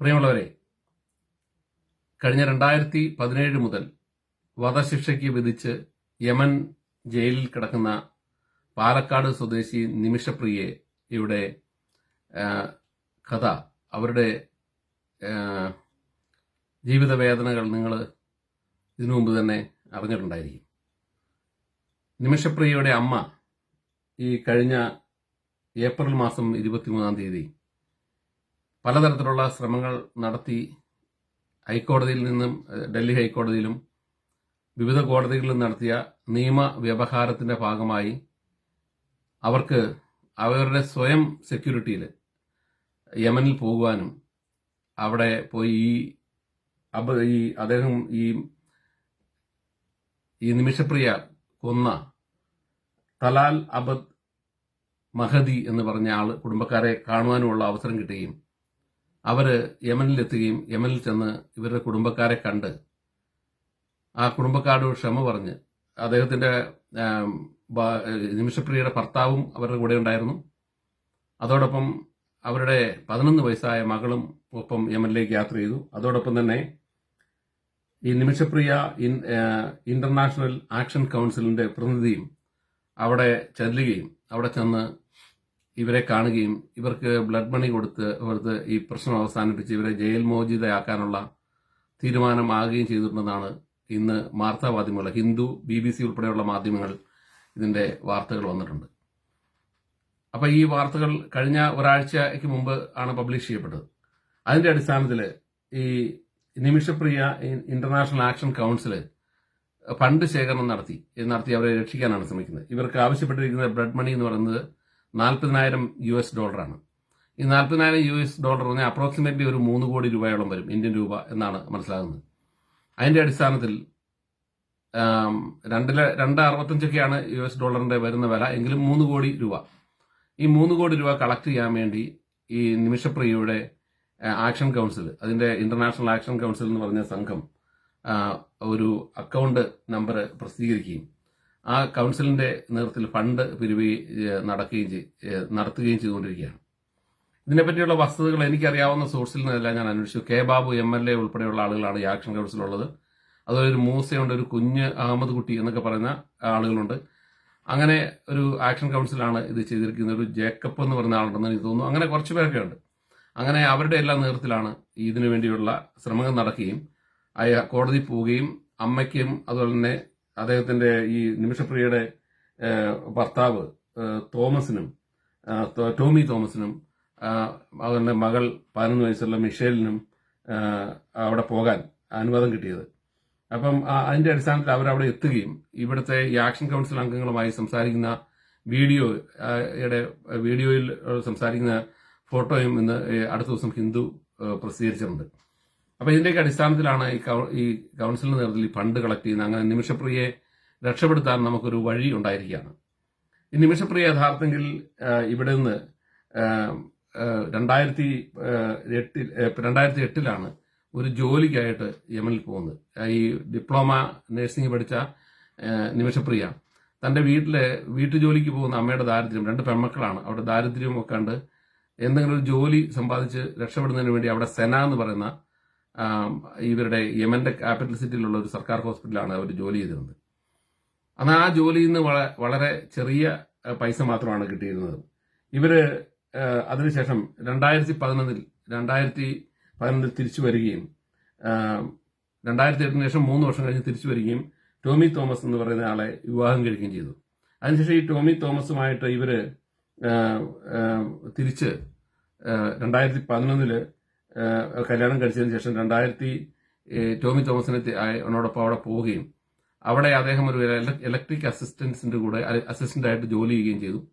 പ്രിയമുള്ളവരെ കഴിഞ്ഞ രണ്ടായിരത്തി പതിനേഴ് മുതൽ വധശിക്ഷയ്ക്ക് വിധിച്ച് യമൻ ജയിലിൽ കിടക്കുന്ന പാലക്കാട് സ്വദേശി നിമിഷപ്രിയെ ഇവിടെ കഥ അവരുടെ ജീവിതവേദനകൾ ജീവിത വേദനകൾ നിങ്ങൾ ഇതിനു മുമ്പ് തന്നെ അറിഞ്ഞിട്ടുണ്ടായിരിക്കും. നിമിഷപ്രിയയുടെ അമ്മ ഈ കഴിഞ്ഞ ഏപ്രിൽ മാസം ഇരുപത്തിമൂന്നാം തീയതി പലതരത്തിലുള്ള ശ്രമങ്ങൾ നടത്തി ഹൈക്കോടതിയിൽ നിന്നും ഡൽഹി ഹൈക്കോടതിയിലും വിവിധ കോടതികളിലും നടത്തിയ നിയമ വ്യവഹാരത്തിന്റെ ഭാഗമായി അവർക്ക് അവരുടെ സ്വയം സെക്യൂരിറ്റിയിൽ യമനിൽ പോകുവാനും അവിടെ പോയി ഈ അബ ഈ അദ്ദേഹം ഈ ഈ നിമിഷപ്രിയ കൊന്ന തലാൽ അബദ് മഹദി എന്ന് പറഞ്ഞ ആൾ കുടുംബക്കാരെ കാണുവാനുമുള്ള അവസരം കിട്ടുകയും അവർ യമനിലെത്തുകയും യമനിൽ ചെന്ന് ഇവരുടെ കുടുംബക്കാരെ കണ്ട് ആ കുടുംബക്കാരോട് ക്ഷമ പറഞ്ഞ് അദ്ദേഹത്തിന്റെ നിമിഷപ്രിയയുടെ ഭർത്താവും അവരുടെ കൂടെ ഉണ്ടായിരുന്നു. അതോടൊപ്പം അവരുടെ പതിനൊന്ന് വയസ്സായ മകളും ഒപ്പം യമനിലേക്ക് യാത്ര ചെയ്തു. അതോടൊപ്പം തന്നെ ഈ നിമിഷപ്രിയ ഇന്റർനാഷണൽ ആക്ഷൻ കൗൺസിലിന്റെ പ്രതിനിധിയും അവിടെ ചെല്ലുകയും അവിടെ ചെന്ന് ഇവരെ കാണുകയും ഇവർക്ക് ബ്ലഡ് മണി കൊടുത്ത് ഇവർക്ക് ഈ പ്രശ്നം അവസാനിപ്പിച്ച് ഇവരെ ജയിൽ മോചിതയാക്കാനുള്ള തീരുമാനമാകുകയും ചെയ്തിട്ടുണ്ടെന്നാണ് ഇന്ന് വാർത്താമാധ്യമങ്ങൾ ഹിന്ദു ബി ബി സി ഉൾപ്പെടെയുള്ള മാധ്യമങ്ങൾ ഇതിന്റെ വാർത്തകൾ വന്നിട്ടുണ്ട്. അപ്പോൾ ഈ വാർത്തകൾ കഴിഞ്ഞ ഒരാഴ്ചയ്ക്ക് മുമ്പ് ആണ് പബ്ലിഷ് ചെയ്യപ്പെട്ടത്. അതിന്റെ അടിസ്ഥാനത്തിൽ ഈ Nimishapriya international action council fund ശേഖരണം നടത്തി. നടത്തി അവരെ രക്ഷിക്കാനാണ് ശ്രമിക്കുന്നത്. ഇവർക്ക് ആവശ്യപ്പെട്ടിരിക്കുന്ന ബ്ലഡ് മണി എന്ന് പറയുന്നത് നാൽപ്പതിനായിരം യു എസ് ഡോളറാണ്. ഈ നാൽപ്പതിനായിരം യു എസ് ഡോളർ പറഞ്ഞാൽ അപ്രോക്സിമേറ്റ്ലി ഒരു മൂന്ന് കോടി രൂപയോളം വരും ഇന്ത്യൻ രൂപ എന്നാണ് മനസ്സിലാകുന്നത്. അതിന്റെ അടിസ്ഥാനത്തിൽ രണ്ടിൽ രണ്ട് അറുപത്തഞ്ചൊക്കെയാണ് യു എസ് ഡോളറിന്റെ വരുന്ന വില എങ്കിലും മൂന്ന് കോടി രൂപ. ഈ മൂന്ന് കോടി രൂപ കളക്ട് ചെയ്യാൻ വേണ്ടി ഈ നിമിഷപ്രിയയുടെ ആക്ഷൻ കൗൺസിൽ അതിന്റെ ഇന്റർനാഷണൽ ആക്ഷൻ കൗൺസിൽ എന്ന് പറഞ്ഞ സംഘം ഒരു അക്കൗണ്ട് നമ്പർ പ്രസിദ്ധീകരിക്കുകയും ആ കൗൺസിലിന്റെ നേതൃത്വത്തിൽ ഫണ്ട് പിരിവി നടക്കുകയും നടത്തുകയും ചെയ്തുകൊണ്ടിരിക്കുകയാണ്. ഇതിനെപ്പറ്റിയുള്ള വസ്തുതകൾ എനിക്കറിയാവുന്ന സോഴ്സിൽ നിന്നെല്ലാം ഞാൻ അന്വേഷിച്ചു. K Babu M L A ഉൾപ്പെടെയുള്ള ആളുകളാണ് ഈ ആക്ഷൻ കൗൺസിലുള്ളത്. അതുപോലെ ഒരു മൂസയുണ്ട് ഒരു കുഞ്ഞ് അഹമ്മദ് കുട്ടി എന്നൊക്കെ പറയുന്ന ആളുകളുണ്ട്. അങ്ങനെ ഒരു ആക്ഷൻ കൗൺസിലാണ് ഇത് ചെയ്തിരിക്കുന്നത്. ഒരു ജേക്കബ് എന്ന് പറയുന്ന ആളുണ്ടെന്ന് എനിക്ക് തോന്നുന്നു. അങ്ങനെ കുറച്ച് പേരൊക്കെ ഉണ്ട്. അങ്ങനെ അവരുടെ എല്ലാ നേതൃത്വത്തിലാണ് ഇതിനു വേണ്ടിയുള്ള ശ്രമങ്ങൾ നടക്കുകയും കോടതി പോവുകയും അമ്മയ്ക്കും അതുപോലെ തന്നെ അദ്ദേഹത്തിന്റെ ഈ നിമിഷപ്രിയയുടെ ഭർത്താവ് തോമസിനും ടോമി തോമസിനും അവരുടെ മകൾ പതിനൊന്ന് വയസ്സുള്ള മിഷേലിനും അവിടെ പോകാൻ അനുവാദം കിട്ടിയത്. അപ്പം അതിന്റെ അടിസ്ഥാനത്തിൽ അവരവിടെ എത്തുകയും ഇവിടുത്തെ ഈ ആക്ഷൻ കൗൺസിൽ അംഗങ്ങളുമായി സംസാരിക്കുന്ന വീഡിയോ വീഡിയോയിൽ സംസാരിക്കുന്ന ഫോട്ടോയും ഇന്ന് അടുത്ത ദിവസം ഹിന്ദു പ്രസിദ്ധീകരിച്ചിട്ടുണ്ട്. അപ്പൊ ഇതിന്റെയൊക്കെ അടിസ്ഥാനത്തിലാണ് ഈ കൗൺസിലിന്റെ നേതൃത്വത്തിൽ ഈ ഫണ്ട് കളക്ട് ചെയ്യുന്നത്. അങ്ങനെ നിമിഷപ്രിയെ രക്ഷപ്പെടുത്താൻ നമുക്കൊരു വഴി ഉണ്ടായിരിക്കുകയാണ്. ഈ നിമിഷപ്രിയ യഥാർത്ഥത്തിൽ ഇവിടെ നിന്ന് രണ്ടായിരത്തി എട്ടിൽ രണ്ടായിരത്തി എട്ടിലാണ് ഒരു ജോലിക്കായിട്ട് യമനിൽ പോകുന്നത്. ഈ ഡിപ്ലോമ നഴ്സിംഗ് പഠിച്ച നിമിഷപ്രിയ. തന്റെ വീട്ടിലെ വീട്ടു ജോലിക്ക് പോകുന്ന അമ്മയുടെ ദാരിദ്ര്യം രണ്ട് പെൺമക്കളാണ്. അവിടെ ദാരിദ്ര്യം ഒക്കെ കണ്ട് എന്തെങ്കിലും ഒരു ജോലി സമ്പാദിച്ച് രക്ഷപ്പെടുന്നതിന് വേണ്ടി അവിടെ സെന എന്ന് പറയുന്ന ഇവരുടെ യമന്റെ ക്യാപിറ്റൽ സിറ്റിയിലുള്ള ഒരു സർക്കാർ ഹോസ്പിറ്റലാണ് അവർ ജോലി ചെയ്തിരുന്നത്. അന്ന് ആ ജോലിയിൽ നിന്ന് വളരെ ചെറിയ പൈസ മാത്രമാണ് കിട്ടിയിരുന്നത്. ഇവർ അതിനുശേഷം രണ്ടായിരത്തി പതിനൊന്നിൽ രണ്ടായിരത്തി പതിനൊന്നിൽ തിരിച്ചു വരികയും രണ്ടായിരത്തി എട്ടിന് ശേഷം മൂന്ന് വർഷം കഴിഞ്ഞ് തിരിച്ചു വരികയും ടോമി തോമസ് എന്ന് പറയുന്ന ആളെ വിവാഹം കഴിക്കുകയും ചെയ്തു. അതിനുശേഷം ഈ ടോമി തോമസുമായിട്ട് ഇവർ തിരിച്ച് രണ്ടായിരത്തി പതിനൊന്നിൽ കല്യാണം കഴിച്ചതിന് ശേഷം രണ്ടായിരത്തി ടോമി തോമസിനെ അവനോടൊപ്പം അവിടെ പോവുകയും അവിടെ അദ്ദേഹം ഒരു ഇലക്ട്രിക് അസിസ്റ്റൻസിന്റെ കൂടെ അസിസ്റ്റന്റ് ആയിട്ട് ജോലി ചെയ്യുകയും ചെയ്തു.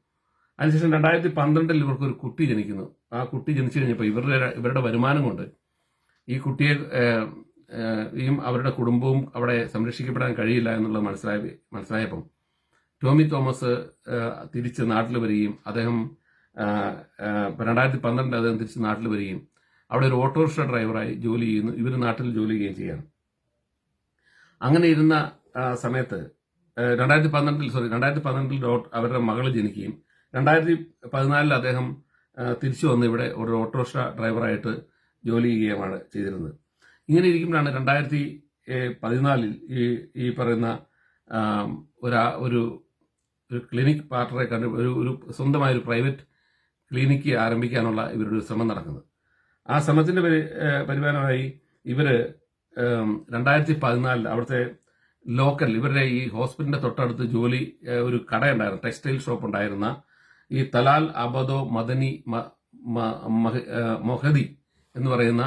അതിനുശേഷം രണ്ടായിരത്തി പന്ത്രണ്ടിൽ ഇവർക്ക് ഒരു കുട്ടി ജനിക്കുന്നു. ആ കുട്ടി ജനിച്ചു കഴിഞ്ഞപ്പോൾ ഇവരുടെ ഇവരുടെ വരുമാനം കൊണ്ട് ഈ കുട്ടിയെ യും അവരുടെ കുടുംബവും അവിടെ സംരക്ഷിക്കപ്പെടാൻ കഴിയില്ല എന്നുള്ളത് മനസ്സിലായ മനസ്സിലായപ്പം ടോമി തോമസ് തിരിച്ച് നാട്ടിൽ വരികയും അദ്ദേഹം രണ്ടായിരത്തി പന്ത്രണ്ടിൽ അദ്ദേഹം തിരിച്ച് നാട്ടിൽ വരികയും അവിടെ ഒരു ഓട്ടോറിക്ഷ ഡ്രൈവറായി ജോലി ചെയ്യുന്നു. ഇവർ നാട്ടിൽ ജോലി ചെയ്യുകയും ചെയ്യാണ്. അങ്ങനെ ഇരുന്ന സമയത്ത് രണ്ടായിരത്തി പന്ത്രണ്ടിൽ സോറി രണ്ടായിരത്തി പന്ത്രണ്ടിൽ അവരുടെ മകൾ ജനിക്കുകയും രണ്ടായിരത്തി പതിനാലിൽ അദ്ദേഹം തിരിച്ചു വന്ന് ഇവിടെ ഒരു ഓട്ടോറിക്ഷ ഡ്രൈവറായിട്ട് ജോലി ചെയ്യുകയുമാണ് ചെയ്തിരുന്നത്. ഇങ്ങനെ ഇരിക്കുമ്പോഴാണ് രണ്ടായിരത്തി പതിനാലിൽ ഈ ഈ പറയുന്ന ഒരാ ഒരു ഒരു ക്ലിനിക് പാർട്ണറെ കണ്ട് ഒരു ഒരു സ്വന്തമായ ഒരു പ്രൈവറ്റ് ക്ലിനിക്ക് ആരംഭിക്കാനുള്ള ഇവരുടെ ഒരു ശ്രമം നടക്കുന്നത്. ആ ശ്രമത്തിന്റെ പരി- പരിപാലനമായി ഇവർ രണ്ടായിരത്തി പതിനാലിൽ അവിടുത്തെ ലോക്കൽ ഇവരുടെ ഈ ഹോസ്പിറ്റലിന്റെ തൊട്ടടുത്ത് ജോലി ഒരു കടയുണ്ടായിരുന്നു. ടെക്സ്റ്റൈൽ ഷോപ്പ് ഉണ്ടായിരുന്ന ഈ തലാൽ അബദോ മദനി മൊഹദി എന്ന് പറയുന്ന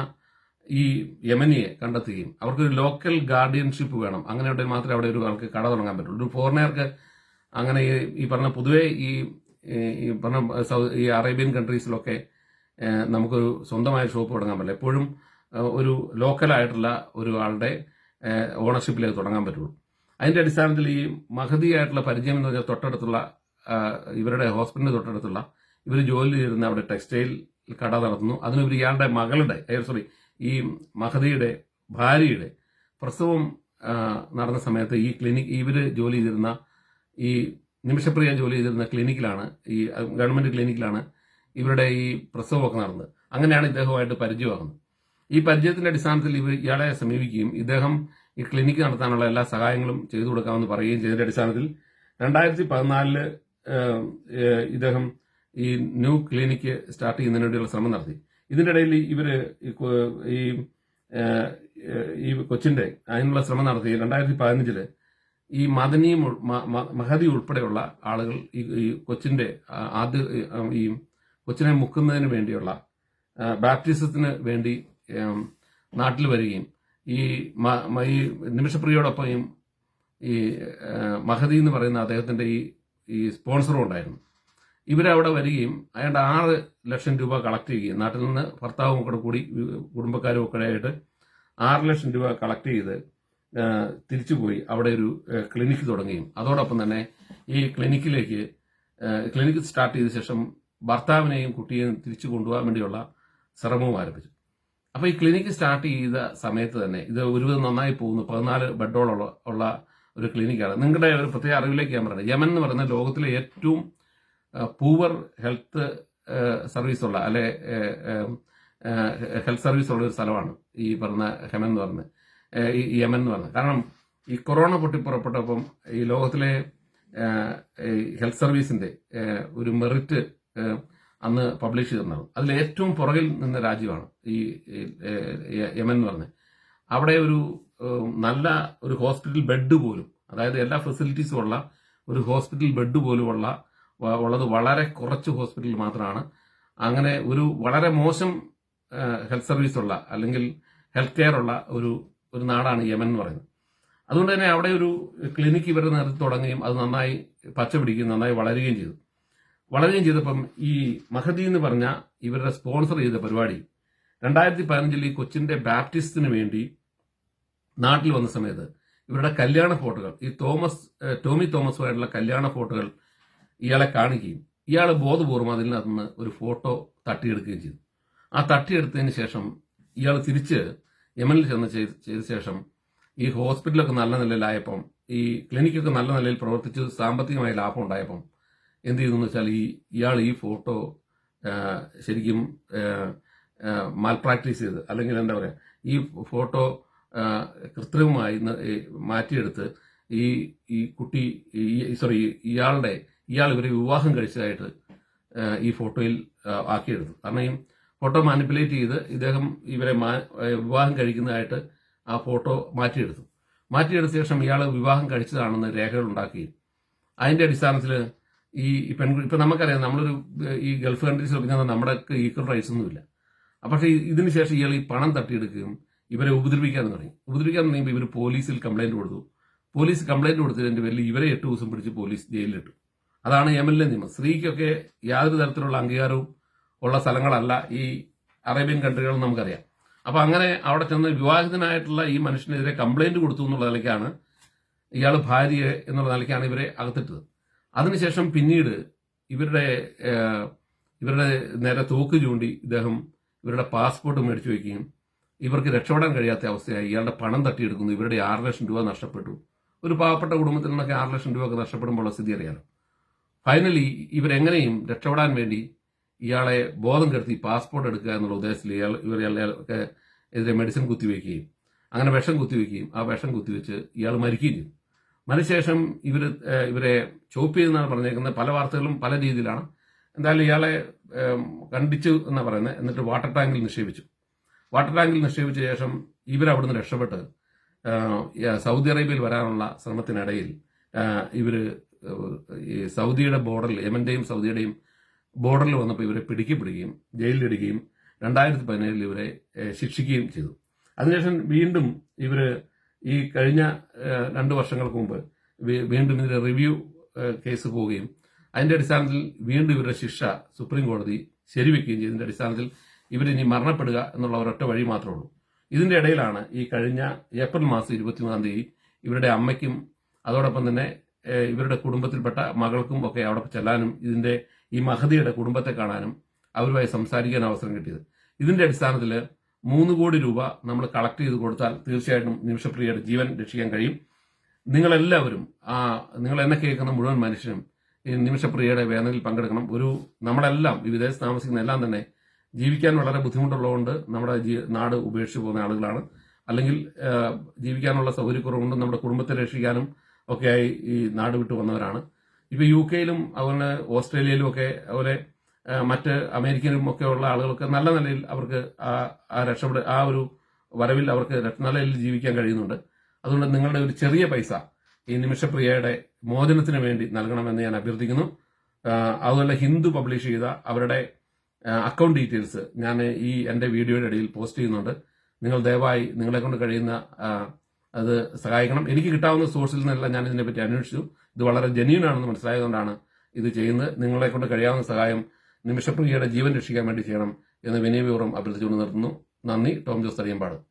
ഈ യമനിയെ കണ്ടെത്തുകയും അവർക്കൊരു ലോക്കൽ ഗാർഡിയൻഷിപ്പ് വേണം. അങ്ങനെ ഉണ്ടെങ്കിൽ മാത്രമേ അവിടെ ഒരു ആൾക്ക് കട തുടങ്ങാൻ പറ്റുള്ളൂ. ഒരു ഫോറിനർക്ക് അങ്ങനെ ഈ പറഞ്ഞ പൊതുവേ ഈ പറഞ്ഞ ഈ അറേബ്യൻ കൺട്രീസിലൊക്കെ നമുക്കൊരു സ്വന്തമായ ഷോപ്പ് തുടങ്ങാൻ പറ്റില്ല. എപ്പോഴും ഒരു ലോക്കലായിട്ടുള്ള ഒരു ആളുടെ ഓണർഷിപ്പിലേക്ക് തുടങ്ങാൻ പറ്റുള്ളൂ. അതിന്റെ അടിസ്ഥാനത്തിൽ ഈ മഹതിയായിട്ടുള്ള പരിചയം എന്ന് പറഞ്ഞാൽ തൊട്ടടുത്തുള്ള ഇവരുടെ ഹോസ്പിറ്റലിന് തൊട്ടടുത്തുള്ള ഇവർ ജോലി ചെയ്തിരുന്ന അവിടെ ടെക്സ്റ്റൈൽ കട നടത്തുന്നു. അതിനുപരി ഇയാളുടെ മകളുടെ സോറി ഈ മഹതിയുടെ ഭാര്യയുടെ പ്രസവം നടന്ന സമയത്ത് ഈ ക്ലിനിക് ഇവർ ജോലി ചെയ്തിരുന്ന ഈ നിമിഷപ്രിയ ജോലി ചെയ്തിരുന്ന ക്ലിനിക്കിലാണ് ഈ ഗവൺമെന്റ് ക്ലിനിക്കിലാണ് ഇവരുടെ ഈ പ്രസവമൊക്കെ നടന്നത്. അങ്ങനെയാണ് ഇദ്ദേഹവുമായിട്ട് പരിചയമാകുന്നത്. ഈ പരിചയത്തിന്റെ അടിസ്ഥാനത്തിൽ ഇവർ ഇയാളെ സമീപിക്കുകയും ഇദ്ദേഹം ഈ ക്ലിനിക്ക് നടത്താനുള്ള എല്ലാ സഹായങ്ങളും ചെയ്തു കൊടുക്കാമെന്ന് പറയുകയും ചെയ്തതിന്റെ അടിസ്ഥാനത്തിൽ രണ്ടായിരത്തി പതിനാലിൽ ഇദ്ദേഹം ഈ ന്യൂ ക്ലിനിക്ക് സ്റ്റാർട്ട് ചെയ്യുന്നതിന് വേണ്ടിയുള്ള ശ്രമം നടത്തി. ഇതിന്റെ ഇടയിൽ ഇവർ ഈ ഈ കൊച്ചിന്റെ അതിനുള്ള ശ്രമം നടത്തി. രണ്ടായിരത്തി പതിനഞ്ചിൽ ഈ മദനിയും ഉൾ- മ- മ- മഹദി ഉൾപ്പെടെയുള്ള ആളുകൾ ഈ കൊച്ചിന്റെ ആദ്യ ഈ കൊച്ചിനെ മുക്കുന്നതിന് വേണ്ടിയുള്ള ബാപ്റ്റിസത്തിന് വേണ്ടി നാട്ടിൽ വരികയും ഈ ഈ നിമിഷപ്രിയോടൊപ്പം ഈ മഹദി എന്ന് പറയുന്ന അദ്ദേഹത്തിന്റെ ഈ ഈ സ്പോൺസറും ഉണ്ടായിരുന്നു. ഇവരവിടെ വരികയും അയാളുടെ ആറ് ലക്ഷം രൂപ കളക്ട് ചെയ്യുകയും നാട്ടിൽ നിന്ന് ഭർത്താവും കൂടെ കൂടി കുടുംബക്കാരും ഒക്കെ ആയിട്ട് ആറ് ലക്ഷം രൂപ കളക്ട് ചെയ്ത് തിരിച്ചുപോയി അവിടെ ഒരു ക്ലിനിക്ക് തുടങ്ങുകയും. അതോടൊപ്പം തന്നെ ഈ ക്ലിനിക്കിലേക്ക് ക്ലിനിക്ക് സ്റ്റാർട്ട് ചെയ്ത ശേഷം ഭർത്താവിനെയും കുട്ടിയെയും തിരിച്ചു കൊണ്ടുപോകാൻ വേണ്ടിയുള്ള ശ്രമവും ആരംഭിച്ചു. അപ്പോൾ ഈ ക്ലിനിക്ക് സ്റ്റാർട്ട് ചെയ്ത സമയത്ത് തന്നെ ഇത് ഒരുവിധം നന്നായി പോകുന്നു. പതിനാല് ബെഡോളം ഉള്ള ഒരു ക്ലിനിക്കാണ് നിങ്ങളുടെ ഒരു പ്രത്യേക അറിവിലേക്ക് ഞാൻ പറയുന്നത് യമൻ എന്ന് പറയുന്ന ലോകത്തിലെ ഏറ്റവും പൂവർ ഹെൽത്ത് സർവീസ് ഉള്ള അല്ലെ ഹെൽത്ത് സർവീസ് ഉള്ള ഒരു സ്ഥലമാണ് ഈ പറഞ്ഞ ഹെമൻ എന്ന് പറഞ്ഞത് ഈ യമൻ എന്ന് പറഞ്ഞത് കാരണം ഈ കൊറോണ പൊട്ടിപ്പുറപ്പെട്ടപ്പം ഈ ലോകത്തിലെ ഹെൽത്ത് സർവീസിന്റെ ഒരു മെറിറ്റ് അന്ന് പബ്ലിഷ് ചെയ്തിരുന്നത് അതിൽ ഏറ്റവും പുറകിൽ നിന്ന രാജ്യമാണ് ഈ യമൻ എന്ന് പറഞ്ഞത് അവിടെ ഒരു നല്ല ഒരു ഹോസ്പിറ്റൽ ബെഡ് പോലും അതായത് എല്ലാ ഫെസിലിറ്റീസും ഉള്ള ഒരു ഹോസ്പിറ്റൽ ബെഡ് പോലും ഉള്ള ഉള്ളത് വളരെ കുറച്ച് ഹോസ്പിറ്റൽ മാത്രമാണ്. അങ്ങനെ ഒരു വളരെ മോശം ഹെൽത്ത് സർവീസ് ഉള്ള അല്ലെങ്കിൽ ഹെൽത്ത് കെയർ ഉള്ള ഒരു ഒരു നാടാണ് യമൻ എന്ന് പറയുന്നത്. അതുകൊണ്ട് തന്നെ അവിടെ ഒരു ക്ലിനിക്ക് ഇവരുടെ നടത്തി തുടങ്ങുകയും അത് നന്നായി പച്ച പിടിക്കുകയും നന്നായി വളരുകയും ചെയ്തു. വളരുകയും ചെയ്തപ്പം ഈ മഹദി എന്ന് പറഞ്ഞ ഇവരുടെ സ്പോൺസർ ചെയ്ത പരിപാടി രണ്ടായിരത്തി പതിനഞ്ചിൽ ഈ കൊച്ചിന്റെ ബാപ്റ്റിസ്റ്റിന് വേണ്ടി നാട്ടിൽ വന്ന സമയത്ത് ഇവരുടെ കല്യാണ ഫോട്ടോകൾ ഈ തോമസ് ടോമി തോമസുമായിട്ടുള്ള കല്യാണ ഫോട്ടോകൾ ഇയാളെ കാണിക്കുകയും ഇയാൾ ബോധപൂർവം അതിൽ നിന്ന് ഒരു ഫോട്ടോ തട്ടിയെടുക്കുകയും ചെയ്തു. ആ തട്ടിയെടുത്തതിന് ശേഷം ഇയാൾ തിരിച്ച് യമനിൽ ചെന്ന് ചെയ്ത ശേഷം ഈ ഹോസ്പിറ്റലൊക്കെ നല്ല നിലയിലായപ്പം ഈ ക്ലിനിക്കൊക്കെ നല്ല നിലയിൽ പ്രവർത്തിച്ച് സാമ്പത്തികമായി ലാഭം ഉണ്ടായപ്പം എന്ത് ചെയ്തു വെച്ചാൽ ഈ ഇയാൾ ഈ ഫോട്ടോ ശരിക്കും മാൽ പ്രാക്ടീസ് ചെയ്ത്. അല്ലെങ്കിൽ എന്താ പറയുക ഈ ഫോട്ടോ കൃത്രിമമായി മാറ്റിയെടുത്ത് ഈ ഈ കുട്ടി സോറി ഇയാളുടെ ഇയാൾ ഇവരെ വിവാഹം കഴിച്ചതായിട്ട് ഈ ഫോട്ടോയിൽ ആക്കിയെടുത്തു. കാരണം ഈ ഫോട്ടോ മാനിപ്പുലേറ്റ് ചെയ്ത് ഇദ്ദേഹം ഇവരെ വിവാഹം കഴിക്കുന്നതായിട്ട് ആ ഫോട്ടോ മാറ്റിയെടുത്തു. മാറ്റിയെടുത്ത ശേഷം ഇയാൾ വിവാഹം കഴിച്ചതാണെന്ന് രേഖകൾ ഉണ്ടാക്കി. അതിന്റെ അടിസ്ഥാനത്തിൽ ഈ പെൺകുട്ടി ഇപ്പൊ നമുക്കറിയാം നമ്മളൊരു ഈ ഗൾഫ് കൺട്രീസിലൊക്കെ ചെന്നാൽ നമ്മുടെ ഈക്വൽ റൈറ്റ്സ് ഒന്നുമില്ല പക്ഷേ ഈ- ഇതിന് ശേഷം ഇയാൾ ഈ പണം തട്ടിയെടുക്കുകയും ഇവരെ ഉപദ്രവിക്കാൻ തുടങ്ങി. ഉപദ്രവിക്കാൻ തുടങ്ങിയപ്പോൾ ഇവർ പോലീസിൽ കംപ്ലൈന്റ് കൊടുത്തു. പോലീസ് കംപ്ലൈന്റ് കൊടുത്തതിന്റെ പേരിൽ ഇവരെ എട്ട് ദിവസം പിടിച്ച് പോലീസ് ജയിലിലിട്ടു. അതാണ് എം എൽ എ നിയമം. സ്ത്രീക്കൊക്കെ യാതൊരു തരത്തിലുള്ള അംഗീകാരവും ഉള്ള സ്ഥലങ്ങളല്ല ഈ അറേബ്യൻ കൺട്രികൾ നമുക്കറിയാം. അപ്പൊ അങ്ങനെ അവിടെ ചെന്ന് വിവാഹിതനായിട്ടുള്ള ഈ മനുഷ്യനെതിരെ കംപ്ലൈന്റ് കൊടുത്തു എന്നുള്ള നിലയ്ക്കാണ് ഇയാൾ ഭാര്യ എന്നുള്ള നിലയ്ക്കാണ് ഇവരെ അകത്തിട്ടത്. അതിനുശേഷം പിന്നീട് ഇവരുടെ ഇവരുടെ നേരെ തോക്ക് ചൂണ്ടി ഇദ്ദേഹം ഇവരുടെ പാസ്പോർട്ട് മേടിച്ചു വയ്ക്കുകയും ഇവർക്ക് രക്ഷപ്പെടാൻ കഴിയാത്ത അവസ്ഥയായി. ഇയാളുടെ പണം തട്ടിയെടുക്കുന്നു. ഇവരുടെ ആറ് ലക്ഷം രൂപ നഷ്ടപ്പെട്ടു. ഒരു പാവപ്പെട്ട കുടുംബത്തിൽ നിന്നൊക്കെ ആറ് ലക്ഷം രൂപ ഒക്കെ നഷ്ടപ്പെടുമ്പോഴുള്ള സ്ഥിതി അറിയാലോ. ഫൈനലി ഇവരെങ്ങനെയും രക്ഷപ്പെടാൻ വേണ്ടി ഇയാളെ ബോധം കെടുത്തി പാസ്പോർട്ട് എടുക്കുക എന്നുള്ള ഉദ്ദേശത്തിൽ ഇയാൾ ഇവർ ഇയാൾക്ക് എതിരെ മെഡിസിൻ കുത്തിവെക്കുകയും അങ്ങനെ വിഷം കുത്തിവെക്കുകയും ആ വിഷം കുത്തിവെച്ച് ഇയാൾ മരിക്കുകയും ചെയ്തു. മനുശേഷം ഇവർ ഇവരെ ചോപ്പ് ചെയ്തെന്നാണ് പറഞ്ഞേക്കുന്നത്. പല വാർത്തകളും പല രീതിയിലാണ്. എന്തായാലും ഇയാളെ കണ്ടിച്ചു എന്നാണ് പറയുന്നത്. എന്നിട്ട് വാട്ടർ ടാങ്കിൽ നിക്ഷേപിച്ചു. വാട്ടർ ടാങ്കിൽ നിക്ഷേപിച്ച ശേഷം ഇവരവിടുന്ന് രക്ഷപ്പെട്ട് സൗദി അറേബ്യയിൽ വരാനുള്ള ശ്രമത്തിനിടയിൽ ഇവർ ഈ സൗദിയുടെ ബോർഡറിൽ യമന്റെയും സൗദിയുടെയും ബോർഡറിൽ വന്നപ്പോൾ ഇവരെ പിടിക്കപ്പെടുകയും ജയിലിലിടുകയും രണ്ടായിരത്തി പതിനേഴിൽ ഇവരെ ശിക്ഷിക്കുകയും ചെയ്തു. അതിനുശേഷം വീണ്ടും ഇവർ ഈ കഴിഞ്ഞ രണ്ട് വർഷങ്ങൾക്ക് മുമ്പ് വീണ്ടും ഇതിന്റെ റിവ്യൂ കേസ് പോവുകയും അതിന്റെ അടിസ്ഥാനത്തിൽ വീണ്ടും ഇവരുടെ ശിക്ഷ സുപ്രീം കോടതി ശരിവെക്കുകയും ചെയ്തതിന്റെ അടിസ്ഥാനത്തിൽ ഇവരിനി മരണപ്പെടുക എന്നുള്ള ഒരൊറ്റ വഴി മാത്രമേ ഉള്ളൂ. ഇതിന്റെ ഇടയിലാണ് ഈ കഴിഞ്ഞ ഏപ്രിൽ മാസം ഇരുപത്തിമൂന്നാം തീയതി ഇവരുടെ അമ്മയ്ക്കും അതോടൊപ്പം തന്നെ ഇവരുടെ കുടുംബത്തിൽപ്പെട്ട മകൾക്കും ഒക്കെ അവിടെ ചെല്ലാനും ഇതിന്റെ ഈ മഹതിയുടെ കുടുംബത്തെ കാണാനും അവരുമായി സംസാരിക്കാൻ അവസരം കിട്ടിയത്. ഇതിന്റെ അടിസ്ഥാനത്തിൽ മൂന്ന് കോടി രൂപ നമ്മൾ കളക്ട് ചെയ്ത് കൊടുത്താൽ തീർച്ചയായിട്ടും നിമിഷപ്രിയയുടെ ജീവൻ രക്ഷിക്കാൻ കഴിയും. നിങ്ങളെല്ലാവരും ആ നിങ്ങൾ എന്നെ കേൾക്കുന്ന മുഴുവൻ മനുഷ്യനും ഈ നിമിഷപ്രിയയുടെ വേദനയിൽ പങ്കെടുക്കണം. ഒരു നമ്മളെല്ലാം ഈ വിദേശത്ത് താമസിക്കുന്ന എല്ലാം തന്നെ ജീവിക്കാൻ വളരെ ബുദ്ധിമുട്ടുള്ളതുകൊണ്ട് നമ്മുടെ നാട് ഉപേക്ഷിച്ച് പോകുന്ന ആളുകളാണ്. അല്ലെങ്കിൽ ജീവിക്കാനുള്ള സൗകര്യക്കുറവുകൊണ്ട് നമ്മുടെ കുടുംബത്തെ രക്ഷിക്കാനും ഒക്കെയായി ഈ നാട് വിട്ടു വന്നവരാണ്. ഇപ്പൊ യു കെയിലും അതുപോലെ ഓസ്ട്രേലിയയിലും ഒക്കെ അതുപോലെ മറ്റ് അമേരിക്കയിലും ഒക്കെ ഉള്ള ആളുകൾക്ക് നല്ല നിലയിൽ അവർക്ക് ആ രക്ഷപ്പെട ആ ഒരു വരവിൽ അവർക്ക് നിലയിൽ ജീവിക്കാൻ കഴിയുന്നുണ്ട്. അതുകൊണ്ട് നിങ്ങളുടെ ഒരു ചെറിയ പൈസ ഈ നിമിഷപ്രിയയുടെ മോചനത്തിന് വേണ്ടി നൽകണമെന്ന് ഞാൻ അഭ്യർത്ഥിക്കുന്നു. അതുപോലെ ഹിന്ദു പബ്ലിഷ് ചെയ്ത അവരുടെ അക്കൗണ്ട് ഡീറ്റെയിൽസ് ഞാൻ ഈ എന്റെ വീഡിയോയുടെ ഇടയിൽ പോസ്റ്റ് ചെയ്യുന്നുണ്ട്. നിങ്ങൾ ദയവായി നിങ്ങളെ കൊണ്ട് കഴിയുന്ന അത് സഹായിക്കണം. എനിക്ക് കിട്ടാവുന്ന സോഴ്സിൽ നിന്നെല്ലാം ഞാൻ ഇതിനെപ്പറ്റി അന്വേഷിച്ചു. ഇത് വളരെ ജെന്യൂൻ ആണെന്ന് മനസ്സിലായതുകൊണ്ടാണ് ഇത് ചെയ്യുന്നത്. നിങ്ങളെ കൊണ്ട് കഴിയാവുന്ന സഹായം നിമിഷപ്രിയയുടെ ജീവൻ രക്ഷിക്കാൻ വേണ്ടി ചെയ്യണം എന്ന് വിനയപൂർവം അഭ്യർത്ഥിച്ചുകൊണ്ട് നിർത്തുന്നു. നന്ദി ടോം ജോസ് തടിയമ്പാട്.